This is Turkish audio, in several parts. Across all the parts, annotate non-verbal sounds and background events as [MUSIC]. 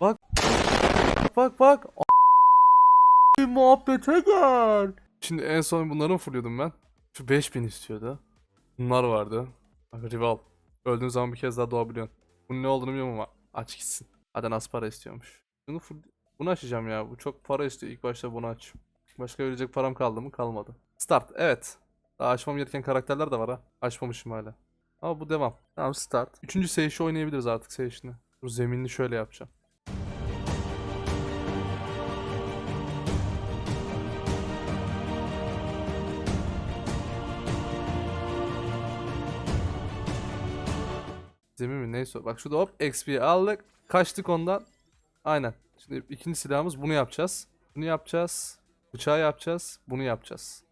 Bak. Bak bak. A- muhabbete gel. Şimdi en son bunları mı fulluyordum ben? Şu 5000 istiyordu. Bunlar vardı. Rival. Öldüğün zaman bir kez daha doğabiliyorsun. Bunun ne olduğunu bilmiyorum ama aç gitsin. Hadi nasıl para istiyormuş. Bunu full... Bunu açacağım ya. Bu çok para istiyor. İlk başta bunu aç. Başka verecek param kaldı mı? Kalmadı. Start. Evet. Daha açmam gereken karakterler de var ha. Açmamışım hala. Ama bu devam. Tamam start. Üçüncü seyişi oynayabiliriz artık seyişini. Dur zeminini şöyle yapacağım. Zemin mi neyse. Bak şurada hop XP aldık. Kaçtık ondan. Aynen. Şimdi ikinci silahımız bunu yapacağız. Bunu yapacağız. Bıçağı yapacağız. Bunu yapacağız.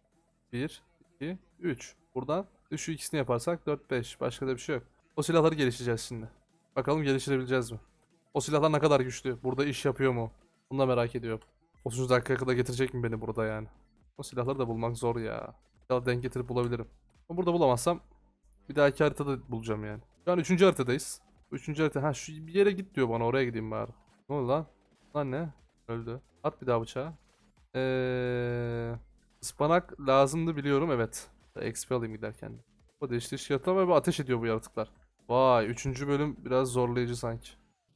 1, 2, 3. Buradan şu ikisini yaparsak 4, 5. Başka da bir şey yok. O silahları geliştireceğiz şimdi. Bakalım geliştirebileceğiz mi? O silahlar ne kadar güçlü? Burada iş yapıyor mu? Bunu da merak ediyorum. 30 dakikaya kadar getirecek mi beni burada yani? O silahları da bulmak zor ya. Ya denk getirip bulabilirim. Ama burada bulamazsam bir dahaki haritada bulacağım yani. Şu an 3. haritadayız. 3. harita. Ha şu bir yere git diyor bana oraya gideyim bari. Ne oldu lan? Lan ne? Öldü. At bir daha bıçağı. Eee... Ispanak lazımdı biliyorum evet. XP alayım giderken. O değişti şey atama ve ateş ediyor bu yaratıklar. Vay 3. bölüm biraz zorlayıcı sanki.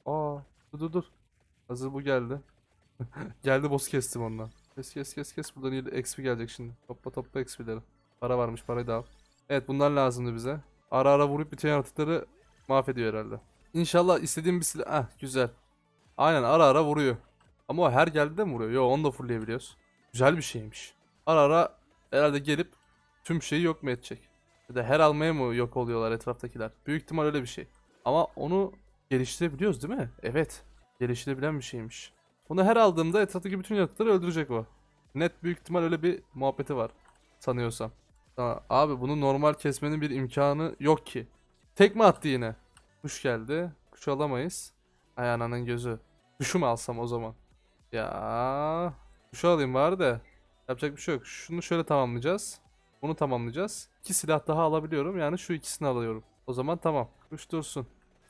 Aa dur dur dur. Hazır bu geldi. [LAUGHS] geldi boss kestim ondan. Kes kes kes kes buradan iyi XP gelecek şimdi. Topla topla XP'leri. Para varmış parayı da al. Evet bunlar lazımdı bize. Ara ara vurup bütün yaratıkları mahvediyor herhalde. İnşallah istediğim bir silah. Ah güzel. Aynen ara ara vuruyor. Ama o her geldiğinde mi vuruyor? Yo onu da fullleyebiliyoruz. Güzel bir şeymiş. Ara ara herhalde gelip tüm şeyi yok mu edecek? Ya da her almaya mı yok oluyorlar etraftakiler? Büyük ihtimal öyle bir şey. Ama onu geliştirebiliyoruz değil mi? Evet. Geliştirebilen bir şeymiş. Bunu her aldığımda etraftaki bütün yaratıkları öldürecek o. Net büyük ihtimal öyle bir muhabbeti var. Sanıyorsam. Aa, abi bunu normal kesmenin bir imkanı yok ki. Tekme attı yine. Kuş geldi. Kuş alamayız. Ay ananın gözü. Kuşu mu alsam o zaman? Ya kuşu alayım bari de. Yapacak bir şey yok. Şunu şöyle tamamlayacağız. Bunu tamamlayacağız. İki silah daha alabiliyorum. Yani şu ikisini alıyorum. O zaman tamam. Kuş dursun.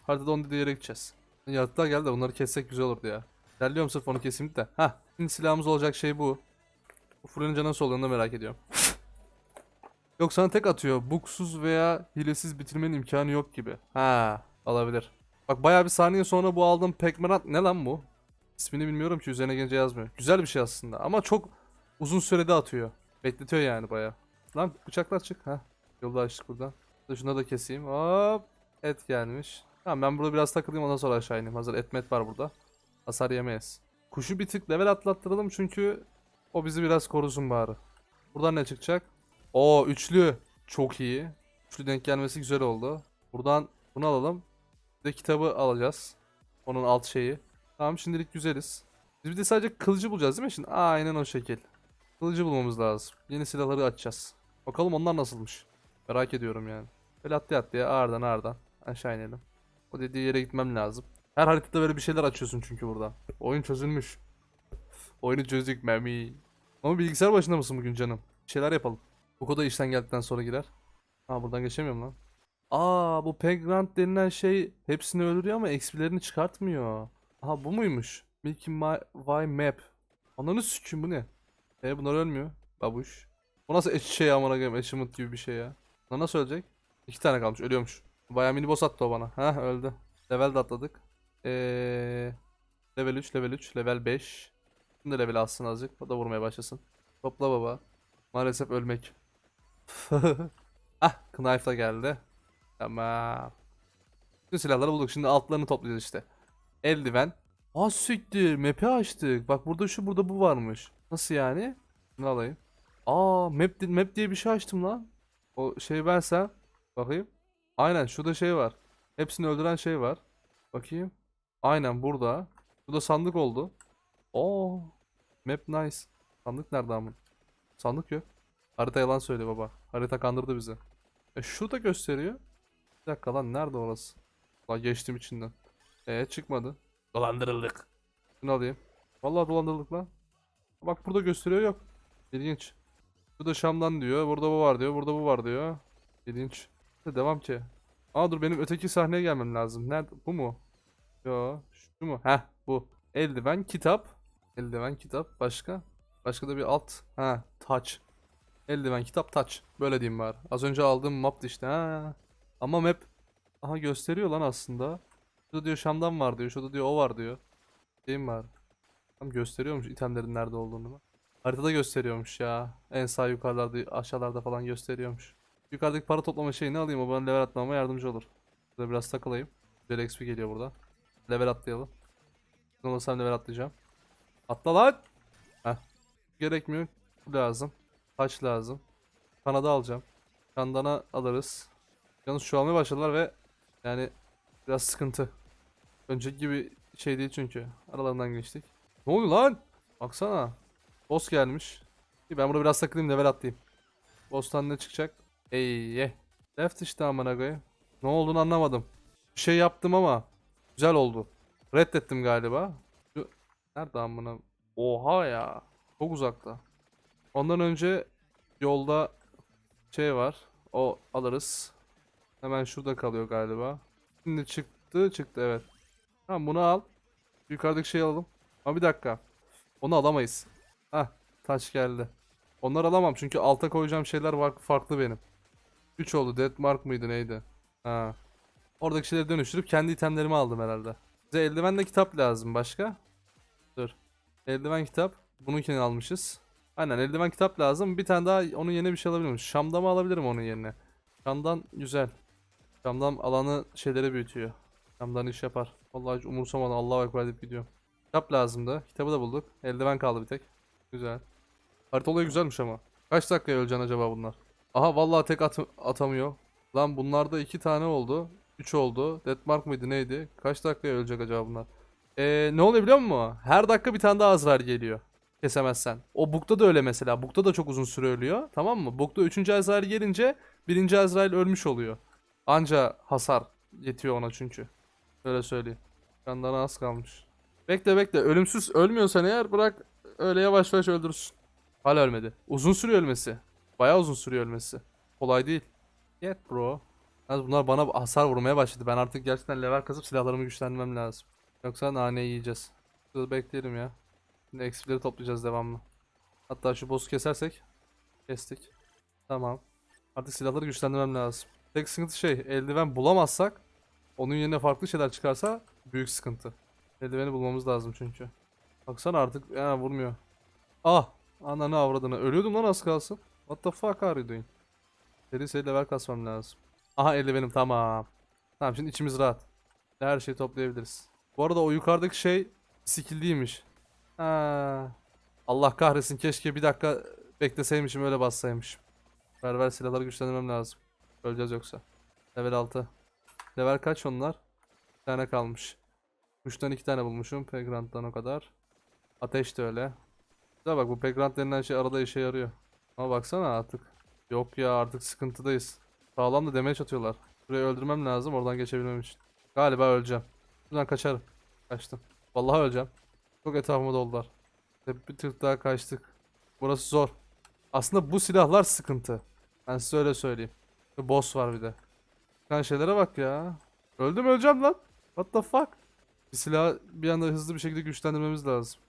Haritada onu dediği yere gideceğiz. Yaratıklar geldi de bunları kessek güzel olurdu ya. Derliyorum sırf onu keseyim de. Hah. Şimdi silahımız olacak şey bu. Bu fırınca nasıl olduğunu da merak ediyorum. Yok sana tek atıyor. Bugsuz veya hilesiz bitirmenin imkanı yok gibi. Ha, olabilir. Bak bayağı bir saniye sonra bu aldığım Pekmerat ne lan bu? İsmini bilmiyorum ki üzerine gelince yazmıyor. Güzel bir şey aslında ama çok uzun sürede atıyor. Bekletiyor yani bayağı. Lan bıçaklar çık. Ha. Yolda açtık buradan. Şunları da keseyim. Hop. Et gelmiş. Tamam ben burada biraz takılayım ondan sonra aşağı ineyim. Hazır etmet var burada. Hasar yemeyiz. Kuşu bir tık level atlattıralım çünkü o bizi biraz korusun bari. Buradan ne çıkacak? Oo üçlü. Çok iyi. Üçlü denk gelmesi güzel oldu. Buradan bunu alalım. Bir de kitabı alacağız. Onun alt şeyi. Tamam şimdilik güzeliz. Biz bir de sadece kılıcı bulacağız değil mi şimdi? Aynen o şekil. Kılıcı bulmamız lazım. Yeni silahları açacağız. Bakalım onlar nasılmış. Merak ediyorum yani. Böyle atlaya atlaya ağırdan ağırdan aşağı inelim. O dediği yere gitmem lazım. Her haritada böyle bir şeyler açıyorsun çünkü burada. Oyun çözülmüş. Oyunu çözdük memi. Ama bilgisayar başında mısın bugün canım? Bir şeyler yapalım. Bu koda işten geldikten sonra girer. Ha buradan geçemiyorum lan. Aa bu Pegrant denilen şey hepsini öldürüyor ama XP'lerini çıkartmıyor. Aha bu muymuş? Making my why map. Ananı sikeyim bu ne? E bunlar ölmüyor. Babuş. Bu nasıl eş şey amına koyayım achievement gibi bir şey ya. Bunlar nasıl ölecek? İki tane kalmış ölüyormuş. Bayağı mini boss attı o bana. Ha öldü. Level de atladık. Eee level 3, level 3, level 5. Bunu da level alsın azıcık. O da vurmaya başlasın. Topla baba. Maalesef ölmek. [LAUGHS] ah, knife da geldi. Tamam. Bütün silahları bulduk. Şimdi altlarını toplayacağız işte. Eldiven. Aa siktir. Map'i açtık. Bak burada şu burada bu varmış. Nasıl yani? Bunu alayım. Aa map, map diye bir şey açtım lan. O şey versem. Bakayım. Aynen şurada şey var. Hepsini öldüren şey var. Bakayım. Aynen burada. Burada sandık oldu. Oo. Map nice. Sandık nerede ama? Sandık yok. Harita yalan söylüyor baba. Harita kandırdı bizi. E şu da gösteriyor. Bir dakika lan nerede orası? Lan geçtim içinden. E çıkmadı. Dolandırıldık. Şunu alayım. Vallahi dolandırıldık lan. Bak burada gösteriyor yok. İlginç. Burada Şam'dan diyor. Burada bu var diyor. Burada bu var diyor. İlginç. De devam ki. Aa dur benim öteki sahneye gelmem lazım. Nerede? Bu mu? Yo. Şu mu? Heh. Bu. Eldiven, kitap. Eldiven, kitap. Başka? Başka da bir alt. Ha, touch. Eldiven, kitap, touch. Böyle diyeyim bari. Az önce aldığım maptı işte. Ha. Ama map aha gösteriyor lan aslında. Şurada diyor Şam'dan var diyor. Şurada diyor o var diyor. Mi var? Tam gösteriyormuş itemlerin nerede olduğunu. Haritada gösteriyormuş ya. En sağ yukarılarda aşağılarda falan gösteriyormuş. Yukarıdaki para toplama şeyini alayım o bana level atmama yardımcı olur. Burada biraz takılayım. Güzel XP geliyor burada. Level atlayalım. Olursa level atlayacağım. Atla lan! Heh. Gerekmiyor. Bu lazım. Taş lazım. Kanada alacağım. Kandana alırız. Yalnız şu almaya başladılar ve yani biraz sıkıntı. Önceki gibi şey değil çünkü. Aralarından geçtik. Ne oluyor lan? Baksana. Boss gelmiş. Ben burada biraz takılayım level atlayayım. Boss'tan ne çıkacak? Ey ye. Left işte amına koyayım. Ne olduğunu anlamadım. Bir şey yaptım ama güzel oldu. Reddettim galiba. Şu- Nerede amına? Oha ya. Çok uzakta. Ondan önce yolda şey var. O alırız. Hemen şurada kalıyor galiba. Şimdi çıktı çıktı evet. Tamam bunu al. Yukarıdaki şeyi alalım. Ama bir dakika. Onu alamayız. Hah taş geldi. Onları alamam çünkü alta koyacağım şeyler var farklı benim. 3 oldu. Deadmark mıydı neydi? Ha. Oradaki şeyleri dönüştürüp kendi itemlerimi aldım herhalde. Bize eldiven de kitap lazım başka. Dur. Eldiven kitap. Bununkini almışız. Aynen eldiven kitap lazım. Bir tane daha onun yerine bir şey alabilir miyim? Şam'da mı alabilirim onun yerine? Şam'dan güzel. Şam'dan alanı şeyleri büyütüyor. Şam'dan iş yapar. Vallahi hiç umursamadan Allahu Ekber deyip gidiyorum. Kitap lazımdı. Kitabı da bulduk. Eldiven kaldı bir tek. Güzel. Harita olayı güzelmiş ama. Kaç dakikaya öleceksin acaba bunlar? Aha vallahi tek at atamıyor. Lan bunlarda iki tane oldu. Üç oldu. Deathmark mıydı neydi? Kaç dakikaya ölecek acaba bunlar? Ee, ne oluyor biliyor musun? Her dakika bir tane daha Azrail geliyor. Kesemezsen. O Buk'ta da öyle mesela. Buk'ta da çok uzun süre ölüyor. Tamam mı? Buk'ta 3. Azrail gelince 1. Azrail ölmüş oluyor. Anca hasar yetiyor ona çünkü. Öyle söyleyeyim. Kandan az kalmış. Bekle bekle. Ölümsüz ölmüyorsan eğer bırak öyle yavaş yavaş öldürürsün. Hala ölmedi. Uzun sürüyor ölmesi. Bayağı uzun sürüyor ölmesi. Kolay değil. Get bro. Yalnız bunlar bana hasar vurmaya başladı. Ben artık gerçekten level kasıp silahlarımı güçlendirmem lazım. Yoksa nane yiyeceğiz. Bekleyelim ya. Şimdi XP'leri toplayacağız devamlı. Hatta şu boss'u kesersek. Kestik. Tamam. Artık silahları güçlendirmem lazım. Tek sıkıntı şey eldiven bulamazsak onun yerine farklı şeyler çıkarsa büyük sıkıntı. Eldiveni bulmamız lazım çünkü. Baksana artık ya vurmuyor. Ah! Ananı avradını. Ölüyordum lan az kalsın. What the fuck are you doing? Seri seri level kasmam lazım. Aha eldivenim tamam. Tamam şimdi içimiz rahat. Her şeyi toplayabiliriz. Bu arada o yukarıdaki şey skill değilmiş. Ha. Allah kahretsin keşke bir dakika bekleseymişim öyle bassaymışım. Ver silahları güçlendirmem lazım. Öleceğiz yoksa. Level 6. Level kaç onlar? Bir tane kalmış. Kuştan iki tane bulmuşum. Pegrant'tan o kadar. Ateş de öyle. Güzel bak bu Pegrant denilen şey arada işe yarıyor. Ama baksana artık. Yok ya artık sıkıntıdayız. Sağlam da demeye atıyorlar. Burayı öldürmem lazım oradan geçebilmem için. Galiba öleceğim. Buradan kaçarım. Kaçtım. Vallahi öleceğim. Çok etrafıma doldular. Hep bir tık daha kaçtık. Burası zor. Aslında bu silahlar sıkıntı. Ben size öyle söyleyeyim. Bir boss var bir de. Sen şeylere bak ya. Öldüm öleceğim lan. What the fuck? Bir silahı bir anda hızlı bir şekilde güçlendirmemiz lazım.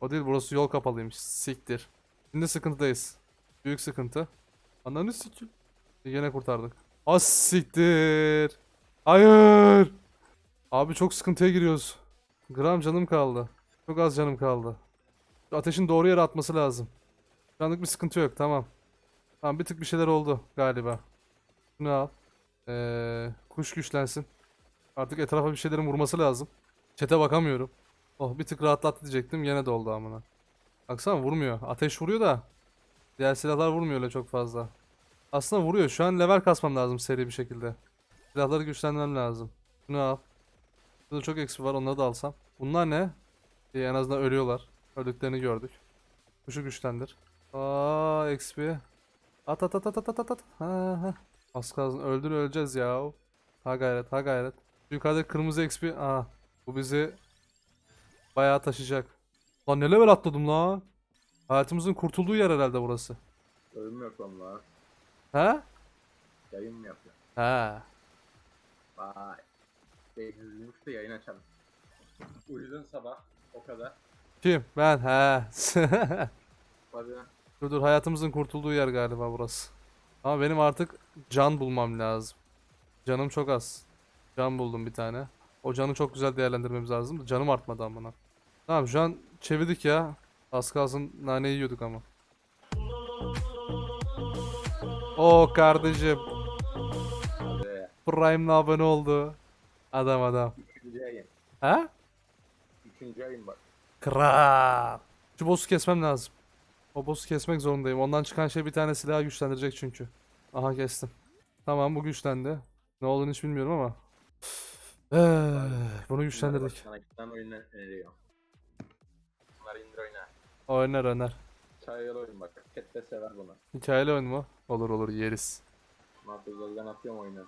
O değil burası yol kapalıymış. Siktir. Şimdi sıkıntıdayız. Büyük sıkıntı. Ananı sikim. Yine kurtardık. Az siktir. Hayır. Abi çok sıkıntıya giriyoruz. Gram canım kaldı. Çok az canım kaldı. Şu ateşin doğru yere atması lazım. Şu anlık bir sıkıntı yok tamam. Tamam bir tık bir şeyler oldu galiba. Şunu al. Ee, kuş güçlensin. Artık etrafa bir şeylerin vurması lazım. Çete bakamıyorum. Oh bir tık rahatlattı diyecektim gene doldu amına. Baksana vurmuyor. Ateş vuruyor da. Diğer silahlar vurmuyor öyle çok fazla. Aslında vuruyor. Şu an level kasmam lazım seri bir şekilde. Silahları güçlendirmem lazım. Şunu al. Burada çok eksi var onları da alsam. Bunlar ne? İyi, en azından ölüyorlar. Öldüklerini gördük. Kuşu güçlendir. Aa XP. At at at at at at at. Ha ha. Az kalsın öldür öleceğiz ya. Ha gayret ha gayret. Yukarıda kırmızı XP. Aa. Bu bizi bayağı taşıyacak. Lan ne level atladım la. Hayatımızın kurtulduğu yer herhalde burası. Ölüm yok valla. Ha? Yayın mı yapıyor? Ha. Vay. Beyniniz de yayın açalım. Uyudun sabah. O kadar. Kim? Ben. He. [LAUGHS] Hadi. dur dur hayatımızın kurtulduğu yer galiba burası. Ama benim artık can bulmam lazım. Canım çok az. Can buldum bir tane. O canı çok güzel değerlendirmemiz lazım. Canım artmadı amına. Tamam şu an çevirdik ya. Az kalsın nane yiyorduk ama. O kardeşim. Prime'la abone oldu. Adam adam. Ha? Üçüncü ayın bak. Kral. Şu boss'u kesmem lazım. O boss'u kesmek zorundayım. Ondan çıkan şey bir tane silahı güçlendirecek çünkü. Aha kestim. Tamam bu güçlendi. Ne olduğunu hiç bilmiyorum ama. Eh, bunu güçlendirdik. Sana giden oyunu öneriyor. Bunları indir oyna. Oynar oynar. Çayyalı oyun bak. Chat de sever bunu. Hikayeli oyun mu? Olur olur yeriz. Matuzlardan atıyorum oyunu.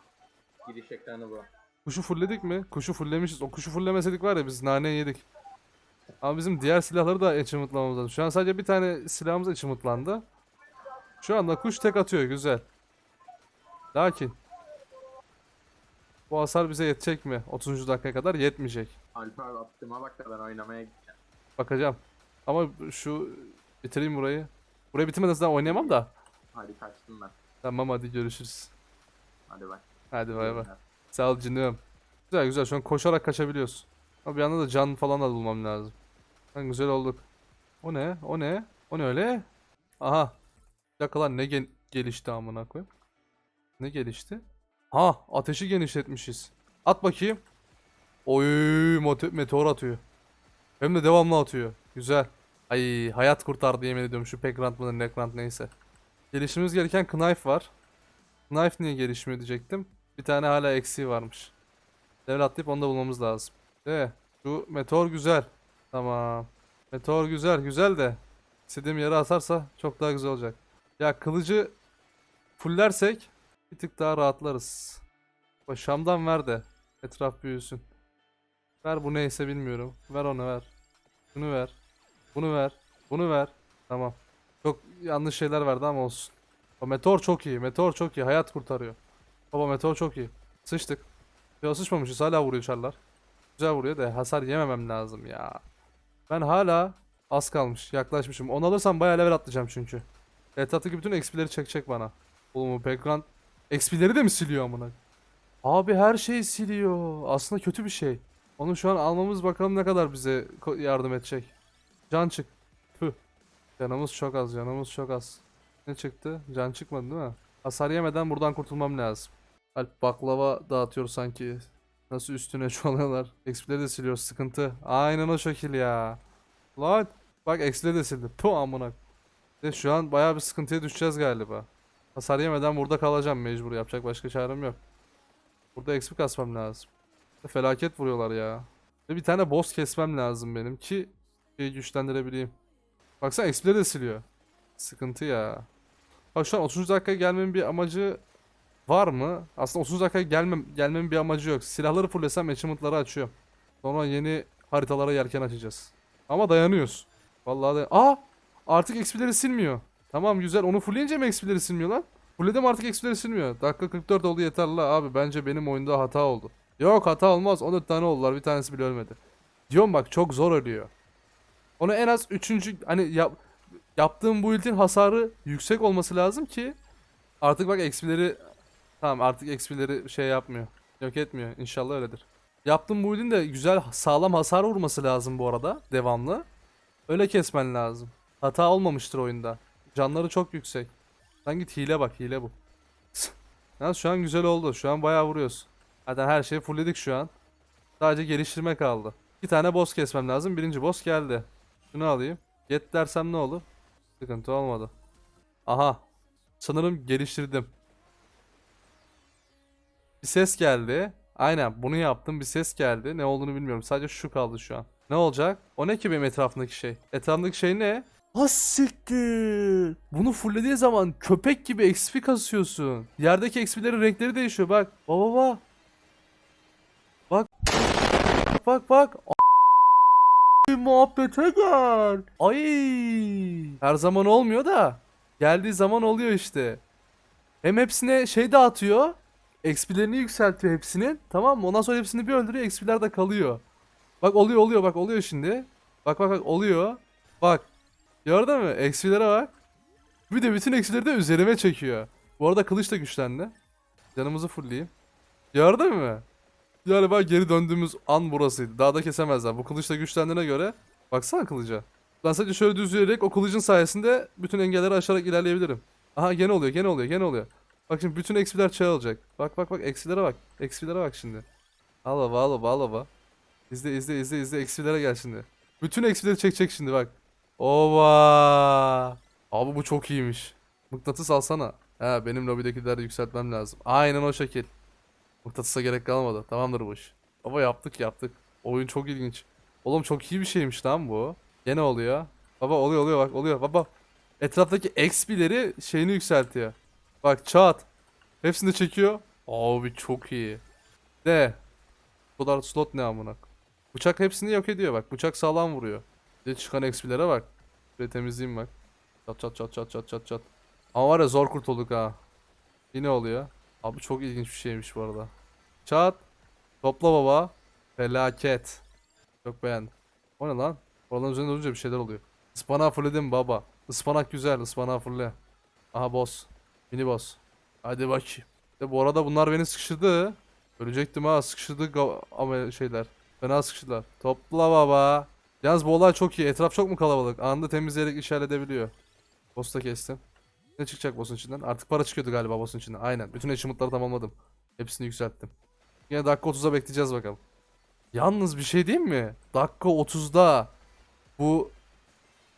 Giriş ekranı bu. Kuşu fullledik mi? Kuşu fulllemişiz. O kuşu fullemeseydik var ya biz nane yedik. Ama bizim diğer silahları da achievement'lamamız lazım. Şu an sadece bir tane silahımız achievement'landı. Şu anda kuş tek atıyor güzel. Lakin bu hasar bize yetecek mi? 30. dakikaya kadar yetmeyecek. Alper da ben oynamaya gideceğim. Bakacağım. Ama şu bitireyim burayı. Burayı bitirmeden zaten oynayamam da. Hadi kaçtım ben. Tamam hadi görüşürüz. Hadi bak. Hadi bay bay. Sağ ol canım. Güzel güzel şu an koşarak kaçabiliyoruz. Ama bir anda da can falan da bulmam lazım. Lan güzel olduk. O ne? O ne? O ne öyle? Aha. Bir dakika lan ne gen- gelişti amına koyayım. Ne gelişti? Ha ateşi genişletmişiz. At bakayım. Oy meteor atıyor. Hem de devamlı atıyor. Güzel. Ay hayat kurtardı yemin ediyorum şu Pekrant mıdır Nekrant neyse. Gelişimiz gereken Knife var. Knife niye gelişmiyor diyecektim. Bir tane hala eksiği varmış. Level atlayıp onu da bulmamız lazım. De şu meteor güzel. Tamam. Meteor güzel güzel de istediğim yere atarsa çok daha güzel olacak. Ya kılıcı fullersek bir tık daha rahatlarız. Şam'dan ver de etraf büyüsün. Ver bu neyse bilmiyorum. Ver onu ver. Bunu ver. Bunu ver. Bunu ver. Tamam. Çok yanlış şeyler verdi ama olsun. O meteor çok iyi. Meteor çok iyi. Hayat kurtarıyor. Baba meteor çok iyi. Sıçtık. Ya sıçmamışız hala vuruyor çarlar. Güzel vuruyor da hasar yememem lazım ya. Ben hala az kalmış. Yaklaşmışım. Onu alırsam bayağı level atlayacağım çünkü. Etraftaki bütün XP'leri çekecek bana. Oğlum bu background XP'leri de mi siliyor amına? Abi her şeyi siliyor. Aslında kötü bir şey. Onu şu an almamız bakalım ne kadar bize yardım edecek. Can çık. Püh. Canımız çok az, canımız çok az. Ne çıktı? Can çıkmadı değil mi? Hasar yemeden buradan kurtulmam lazım. Alp baklava dağıtıyor sanki. Nasıl üstüne [LAUGHS] çoğalıyorlar. XP'leri de siliyor sıkıntı. Aynen o şekil ya. Lan bak XP'leri de sildi. Puh amına. De şu an bayağı bir sıkıntıya düşeceğiz galiba. Hasar yemeden burada kalacağım mecbur. Yapacak başka çarem yok. Burada XP kasmam lazım. Felaket vuruyorlar ya. Ve bir tane boss kesmem lazım benim ki şeyi güçlendirebileyim. Baksana XP'leri de siliyor. Sıkıntı ya. Bak şu an 30 dakikaya gelmemin bir amacı var mı? Aslında 30 dakikaya gelmem, gelmemin bir amacı yok. Silahları fullesem achievement'ları açıyorum. Sonra yeni haritalara yelken açacağız. Ama dayanıyoruz. Vallahi da... Aa! Artık XP'leri silmiyor. Tamam güzel. Onu fullleyince mi XP'leri silmiyor lan? Fullledim artık XP'leri silmiyor. Dakika 44 oldu yeterli la abi. Bence benim oyunda hata oldu. Yok hata olmaz. 14 tane oldular. Bir tanesi bile ölmedi. Diyorum bak çok zor ölüyor. Onu en az 3. hani yap, yaptığım bu ultin hasarı yüksek olması lazım ki artık bak XP'leri tamam artık XP'leri şey yapmıyor. Yok etmiyor. İnşallah öyledir. Yaptığım bu ultin de güzel sağlam hasar vurması lazım bu arada devamlı. Öyle kesmen lazım. Hata olmamıştır oyunda. Canları çok yüksek. Git hile bak hile bu. [LAUGHS] Yalnız şu an güzel oldu. Şu an bayağı vuruyoruz. Zaten her şeyi fullledik şu an. Sadece geliştirme kaldı. Bir tane boss kesmem lazım. Birinci boss geldi. Şunu alayım. Get dersem ne olur? Sıkıntı olmadı. Aha. Sanırım geliştirdim. Bir ses geldi. Aynen bunu yaptım. Bir ses geldi. Ne olduğunu bilmiyorum. Sadece şu kaldı şu an. Ne olacak? O ne ki benim etrafımdaki şey? Etrafımdaki şey ne? Ha. Bunu fulllediği zaman köpek gibi XP kasıyorsun. Yerdeki XP'lerin renkleri değişiyor bak. Baba baba. Bak. Bak bak. A- muhabbete gel. Ay. Her zaman olmuyor da. Geldiği zaman oluyor işte. Hem hepsine şey dağıtıyor. XP'lerini yükseltiyor hepsinin. Tamam mı? Ondan sonra hepsini bir öldürüyor. XP'ler de kalıyor. Bak oluyor oluyor bak oluyor şimdi. Bak bak bak oluyor. Bak. Gördün mü? Eksilere bak. Bir de bütün eksileri de üzerime çekiyor. Bu arada kılıç da güçlendi. Canımızı fullleyeyim. Gördün mü? Galiba geri döndüğümüz an burasıydı. Daha da kesemezler. Bu kılıç da güçlendiğine göre. Baksana kılıca. Ben sadece şöyle düz yürüyerek o kılıcın sayesinde bütün engelleri aşarak ilerleyebilirim. Aha gene oluyor gene oluyor gene oluyor. Bak şimdi bütün eksiler çağ olacak. Bak bak bak eksilere bak. Eksilere bak şimdi. Al baba al baba al baba. İzle izle izle izle eksilere gel şimdi. Bütün eksileri çekecek şimdi bak. Ova. Abi bu çok iyiymiş. Mıknatıs alsana. He benim lobidekileri yükseltmem lazım. Aynen o şekil. Mıknatısa gerek kalmadı. Tamamdır bu iş. Baba yaptık yaptık. Oyun çok ilginç. Oğlum çok iyi bir şeymiş lan bu. Gene oluyor. Baba oluyor oluyor bak oluyor. Baba etraftaki XP'leri şeyini yükseltiyor. Bak çat. Hepsini çekiyor. Abi çok iyi. De. Bu kadar slot ne amına. Bıçak hepsini yok ediyor bak. Bıçak sağlam vuruyor. Bir de çıkan XP'lere bak. Şöyle temizleyeyim bak. Çat çat çat çat çat çat çat. Ama var ya zor kurtulduk ha. Yine oluyor. Abi çok ilginç bir şeymiş bu arada. Çat. Topla baba. Felaket. Çok beğendim. O ne lan? Oraların üzerinde durunca bir şeyler oluyor. Ispanağı fullledim baba. Ispanak güzel. ıspanağı fulle. Aha boss. Mini boss. Hadi bakayım. De bu arada bunlar beni sıkıştırdı. Ölecektim ha sıkıştırdı ama şeyler. Fena sıkıştılar. Topla baba. Yalnız bu olay çok iyi. Etraf çok mu kalabalık? Anında temizleyerek iş halledebiliyor. Boss'u da kestim. Ne çıkacak boss'un içinden? Artık para çıkıyordu galiba boss'un içinden. Aynen. Bütün achievement'ları tamamladım. Hepsini yükselttim. Yine dakika 30'a bekleyeceğiz bakalım. Yalnız bir şey diyeyim mi? Dakika 30'da bu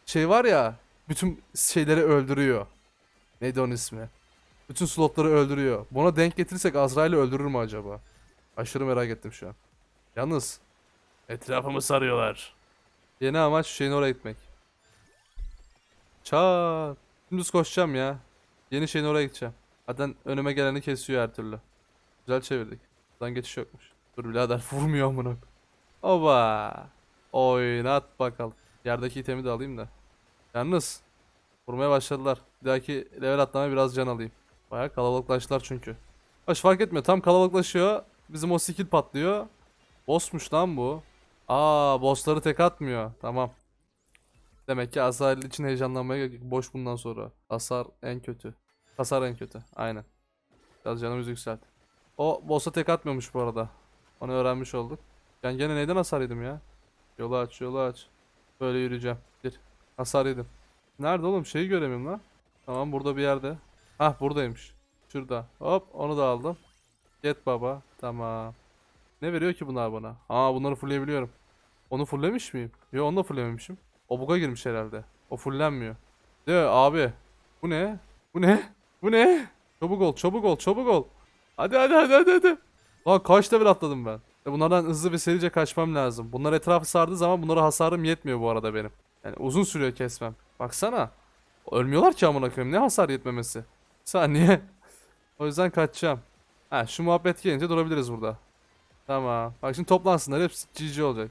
şey var ya bütün şeyleri öldürüyor. Neydi onun ismi? Bütün slotları öldürüyor. Buna denk getirirsek Azrail'i öldürür mü acaba? Aşırı merak ettim şu an. Yalnız etrafımı sarıyorlar. Yeni amaç şu şeyin oraya gitmek. Çat. Dümdüz koşacağım ya. Yeni şeyin oraya gideceğim. Zaten önüme geleni kesiyor her türlü. Güzel çevirdik. Buradan geçiş yokmuş. Dur birader vurmuyor amına. Oba. Oynat bakalım. Yerdeki itemi de alayım da. Yalnız vurmaya başladılar. Bir dahaki level atlamaya biraz can alayım. Baya kalabalıklaştılar çünkü. Hoş fark etmiyor. Tam kalabalıklaşıyor. Bizim o skill patlıyor. Bossmuş lan bu. Aa bossları tek atmıyor. Tamam. Demek ki Azrail için heyecanlanmaya gerek. Boş bundan sonra. Hasar en kötü. Hasar en kötü. Aynen. Biraz canımızı yükselt. O boss'a tek atmıyormuş bu arada. Onu öğrenmiş olduk. Ben gene neyden hasar yedim ya? Yolu aç, yolu aç. Böyle yürüyeceğim. Bir. Hasar yedim. Nerede oğlum? Şeyi göremiyorum lan. Tamam burada bir yerde. Hah buradaymış. Şurada. Hop onu da aldım. Get baba. Tamam. Ne veriyor ki bunlar bana? Aa bunları fullleyebiliyorum. Onu fulllemiş miyim? Yo onu da fulllememişim. O buga girmiş herhalde. O fullenmiyor. De abi. Bu ne? Bu ne? Bu ne? Çabuk ol, çabuk ol, çabuk ol. Hadi hadi hadi hadi hadi. Lan kaç level atladım ben. E bunlardan hızlı ve serice kaçmam lazım. Bunlar etrafı sardığı zaman bunlara hasarım yetmiyor bu arada benim. Yani uzun sürüyor kesmem. Baksana. Ölmüyorlar ki amına koyayım. Ne hasar yetmemesi? [LAUGHS] Saniye. o yüzden kaçacağım. Ha şu muhabbet gelince durabiliriz burada. Tamam. Bak şimdi toplansınlar. Hepsi GG olacak.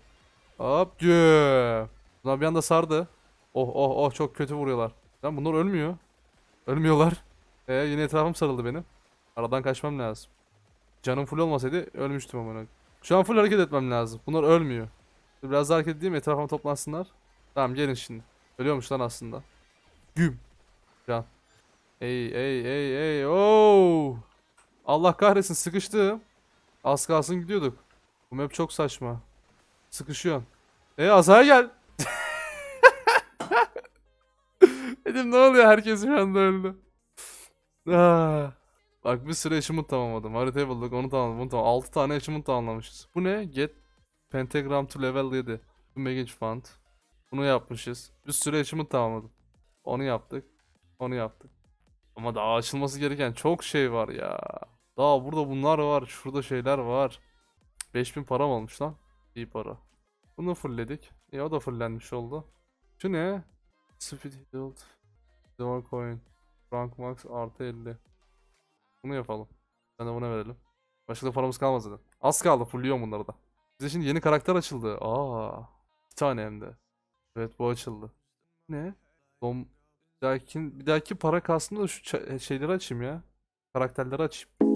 Hop güm. Bunlar bir anda sardı. Oh oh oh çok kötü vuruyorlar. Lan bunlar ölmüyor. Ölmüyorlar. E yine etrafım sarıldı benim. Aradan kaçmam lazım. Canım full olmasaydı ölmüştüm amına. Şu an full hareket etmem lazım. Bunlar ölmüyor. Biraz daha hareket edeyim etrafıma toplansınlar. Tamam gelin şimdi. Ölüyormuş lan aslında. Güm. Can. Ey ey ey ey. Oo. Allah kahretsin sıkıştım. Az kalsın gidiyorduk. Bu map çok saçma. Sıkışıyorsun. E Azaya gel. [LAUGHS] Dedim ne oluyor herkes bir anda öldü. Ah. Bak bir sürü achievement tamamladım. Haritayı bulduk onu tamamladım. Bunu tamam. 6 tane achievement tamamlamışız. Bu ne? Get Pentagram to level 7. Baggage Fund. Bunu yapmışız. Bir sürü achievement tamamladım. Onu yaptık. Onu yaptık. Ama daha açılması gereken çok şey var ya. Daha burada bunlar var. Şurada şeyler var. 5000 param olmuş lan. İyi para. Bunu fullledik. E o da fullenmiş oldu. Şu ne? Speed Build. Silver Coin. Rank Max artı 50. Bunu yapalım. Ben de buna verelim. Başka da paramız kalmaz zaten. Az kaldı fullliyorum bunları da. Bize şimdi yeni karakter açıldı. Aa, bir tane hem de. Evet bu açıldı. Ne? Dom bir dahaki, bir dahaki para kastımda da şu şeyleri açayım ya. Karakterleri açayım.